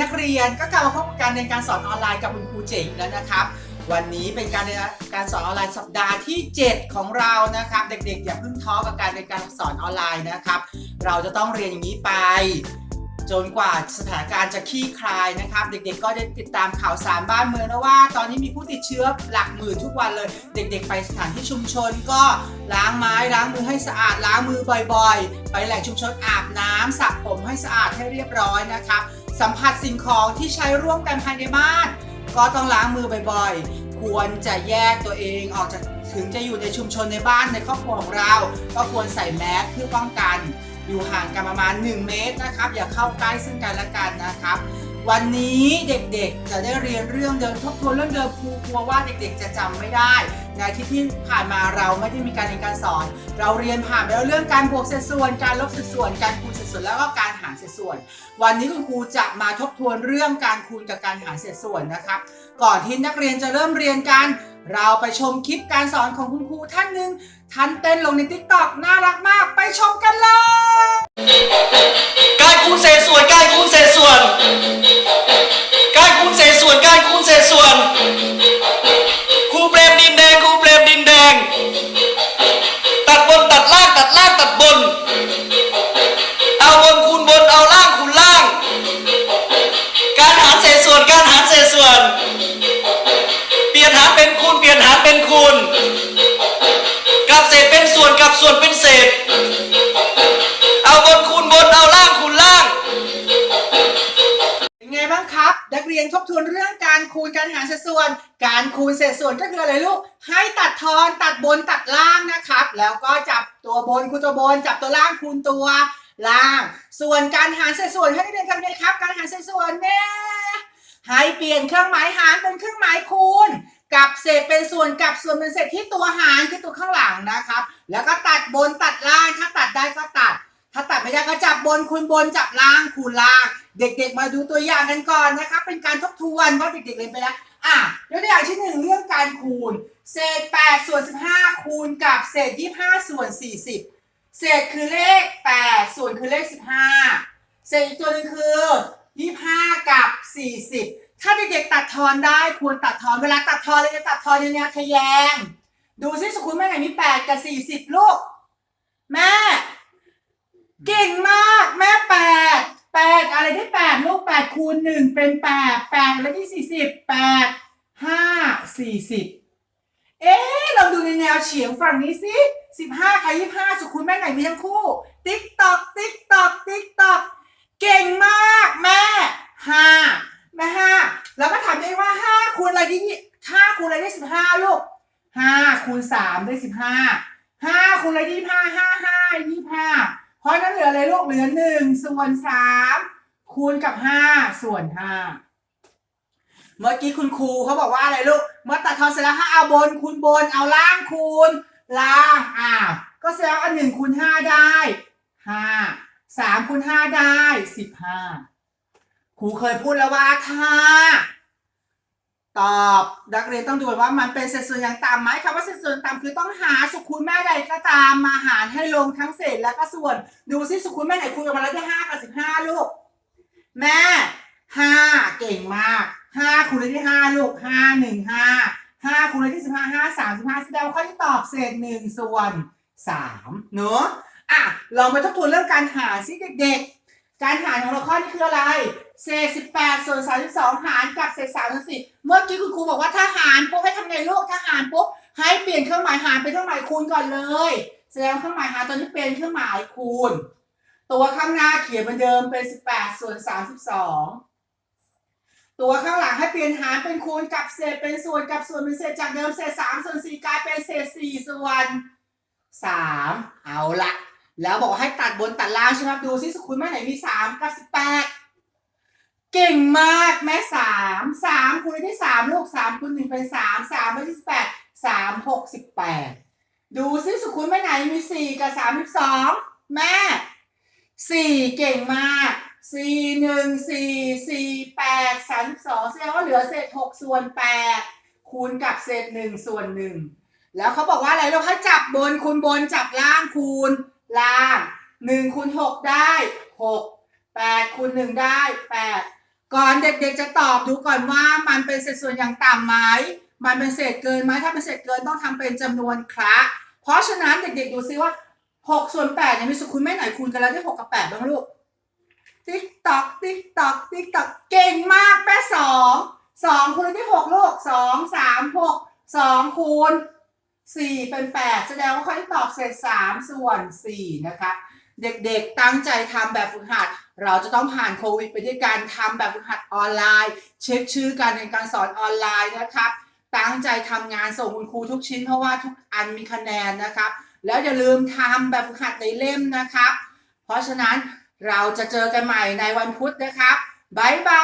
นักเรียนก็กลับมาพบกับการเรียนการสอนออนไลน์กับคุณครูเจ๋งแล้วนะครับ วันนี้เป็นการเรียนการสอนออนไลน์สัปดาห์ที่ 7 ของเรานะครับ เด็กๆ อย่าเพิ่งท้อกับการเรียนการสอนออนไลน์นะครับ เราจะต้องเรียนอย่างนี้ไป จนกว่าสถานการณ์จะคลี่คลายนะครับ เด็กๆ ก็ได้ติดตามข่าวสารบ้านเมืองนะว่า ตอนนี้มีผู้ติดเชื้อหลักหมื่นทุกวันเลย เด็ก ๆ ไปสถานที่ชุมชนก็ล้างไม้ล้างมือให้สะอาดล้างมือบ่อย ๆ ไปแหล่งชุมชนอาบน้ำสระผมให้สะอาดให้เรียบร้อยนะครับ สัมผัสสิ่งของที่ใช้ร่วมกันภายในบ้าน ก็ต้องล้างมือบ่อยๆ ควรจะแยกตัวเองออกจากถึงจะอยู่ในชุมชนในบ้านในครอบครัวของเรา ก็ควรใส่แมสเพื่อป้องกัน อยู่ห่างกันประมาณ 1 เมตรนะครับ อย่าเข้าใกล้ซึ่งกันและกันนะครับ วันนี้เด็กๆจะได้เรียนเรื่องเดิมทบทวนเรื่องเดิมครูกลัวว่าเด็กๆจะจำไม่ได้ ในที่ที่ผ่านมาเราไม่ได้มีการเรียนการสอน เราเรียนผ่านไปแล้วเรื่องการบวกเศษส่วนการลบเศษส่วนการคู ส่วนแล้วก็การหารเศษส่วน วันนี้คุณครูจะมาทบทวนเรื่องการคูณกับการหารเศษส่วนนะครับ ก่อนที่นักเรียนจะเริ่มเรียนกัน เราไปชมคลิปการสอนของคุณครูท่านหนึ่งท่านเต้นลงในทิกตอกน่ารักมากไปชมกันเลย การคูณเศษส่วน การคูณเศษส่วน การคูณเศษส่วน การคูณเศษส่วน ส่วน เปลี่ยนหารเป็นคูณเปลี่ยนหารเป็นคูณกับเศษเป็นส่วนกับส่วนเป็นเศษ เอาบนคูณบนเอาล่างคูณล่าง เป็นไงบ้างครับ นักเรียนทบทวนเรื่องการคูณการหารเศษส่วน การคูณเศษส่วนก็คืออะไรลูก ให้ตัดทอนตัดบนตัดล่างนะครับ แล้วก็จับตัวบนคูณตัวบน จับตัวล่างคูณตัวล่าง ส่วนการหารเศษส่วนให้นักเรียนทำไงครับ การหารเศษส่วนเนี่ย ให้เปลี่ยนเครื่องหมายหารเป็นเครื่องหมายคูณ กับเศษเป็นส่วนกับส่วนเป็นเศษที่ตัวหารคือตัวข้างหลังนะครับ แล้วก็ตัดบนตัดล่าง ถ้าตัดได้ก็ตัด ถ้าตัดไม่ได้ก็จับบนคูณบนจับล่างคูณล่าง เด็กๆ มาดูตัวอย่างกันก่อนนะคะเป็นการทบทวนเพราะเด็กๆเรียนไปแล้วอะยกตัวอย่างที่หนึ่งเรื่องการคูณ เศษ8ส่วน15 คูณกับเศษ 25 ส่วน 40 เศษคือเลข 8 ส่วนคือเลข 15 เศษอีกตัวหนึงคือ 25กับ40ถ้าเด็กๆตัดทอนได้ควรตัดทอนเวลาตัดทอนเลยจะตัดทอนยังไงทะแยง ดูซิสกุลแม่ไหนมี8กับ40ลูก แม่ เก่งมากแม่แปดแปดอะไรได้แปดลูกแปดคูณหนึ่งเป็นแปดแปดแล้วที่สี่สิบแปดห้าสี่สิบเอ๊ะเราดูในแนวเฉียงฝั่งนี้สิสิบห้าใครยี่ห้าสุคุณแม่ไหนมีทั้งคู่ ติ๊กตอกติ๊กตอกติ๊กตอกเก่งมากแม่ห้าแม่ห้าแล้วก็ถามตัวเองว่าห้าคูณอะไรที่ห้าคูณอะไรได้สิบห้าลูกห้าคูณ สามได้สิบห้าห้าคูณอะไรที่ห้าห้าห้ายี่ห้าเพราะนั้นเหลืออะไรลูกเหลือหนึ่งส่วนสามคูณกับห้าส่วนห้าเมื่อกี้คุณครูเขาบอกว่าอะไรลูกเมื่อตัดทอนเสร็จแล้วให้เอาบนคูณบนเอาล่างคูณล่างอ้าวก็แสดงว่าอันหนึ่งคูณห้าได้ห้าสามคูณห้าได้สิบห้าครูเคยพูดแล้วว่าถ้า ตอบนักเรียนต้องดูว่ามันเป็นเศษส่วนอย่างต่ำไหมคำว่าเศษส่วนต่ำคือต้องหาสุขคูณแม่ใดก็ตามมาหารให้ลงทั้งเศษและก็ส่วน ดูซิสุขคูณแม่ไหนคูณออกมาแล้วได้ห้ากับสิบห้าลูก แม่ห้าเก่งมากห้าคูณได้ที่ห้าลูกห้าหนึ่งห้าห้าคูณได้ที่สิบห้าห้าสามสิบห้าแสดงว่าข้อที่ตอบเศษหนึ่งส่วนสามเนอะอะลองมาทบทวนเรื่องการหารสิเด็กๆ การหารของเราข้อนี้คืออะไร เศษ18ส่วน32หารกับเศษ3ส่วน4เมื่อกี้คุณครูบอกว่าถ้าหารปุ๊บให้ทำไงลูกถ้าหารปุ๊บให้เปลี่ยนเครื่องหมายหารเป็นเครื่องหมายคูณก่อนเลย แสดงว่าเครื่องหมายหารตัวนี้เป็นเครื่องหมายคูณ ตัวข้างหน้าเขียนเหมือนเดิมเป็น18ส่วน32ตัวข้างหลังให้เปลี่ยนหารเป็นคูณกับเศษเป็นส่วนกับส่วนเป็นเศษจากเดิมเศษ3ส่วน4กลายเป็นเศษ4ส่วน3เอาละ แล้วบอกให้ตัดบนตัดล่างใช่ไหมดูซิสกุลแม่ไหนมี3กับ18เก่งมากแม่สามสามคูณได้ที่สามลูกสามคูณหนึ่งเป็นสามสามเป็นที่สิบแปดสามหกสิบแปดดูซิสุขุนแม่ไหนมีสี่กับสามสิบสองแม่สี่เก่งมากสี่หนึ่งสี่สี่แปดสามสิบสองแสดงว่าเหลือเศษหกส่วนแปดคูณกับเศษหนึ่งส่วนหนึ่งแล้วเขาบอกว่าอะไรเราให้จับบนคูณบนจับล่างคูณ ล่างหนึ่งคูณหกได้หกแปดคูณหนึ่งได้แปดก่อนเด็กๆจะตอบดูก่อนว่ามันเป็นเศษส่วนอย่างต่ำไหมมันเป็นเศษเกินไหมถ้าเป็นเศษเกินต้องทำเป็นจำนวนคระเพราะฉะนั้นเด็กๆดูซิว่าหกส่วนแปดเนี่ยมีสุคุณแม่ไหนคูณกันแล้วได้หกกับแปดบ้างลูกติ๊กตอกติ๊กตอกติ๊กตอกเก่งมากแม่สองสองคูณที่หกลูกสองสามหกสองคูณ สี่เป็นแปดแสดงว่าเขาได้ตอบเศษสามส่วนสี่นะคะ เด็กๆตั้งใจทำแบบฝึกหัด เราจะต้องผ่านโควิด ไปด้วยการทำแบบฝึกหัดออนไลน์ เช็คชื่อการเรียนการสอนออนไลน์นะครับตั้งใจทำงานส่งคุณครูทุกชิ้นเพราะว่าทุกอันมีคะแนนนะครับแล้วอย่าลืมทำแบบฝึกหัดในเล่มนะครับ เพราะฉะนั้นเราจะเจอกันใหม่ในวันพุธนะครับบ๊ายบาย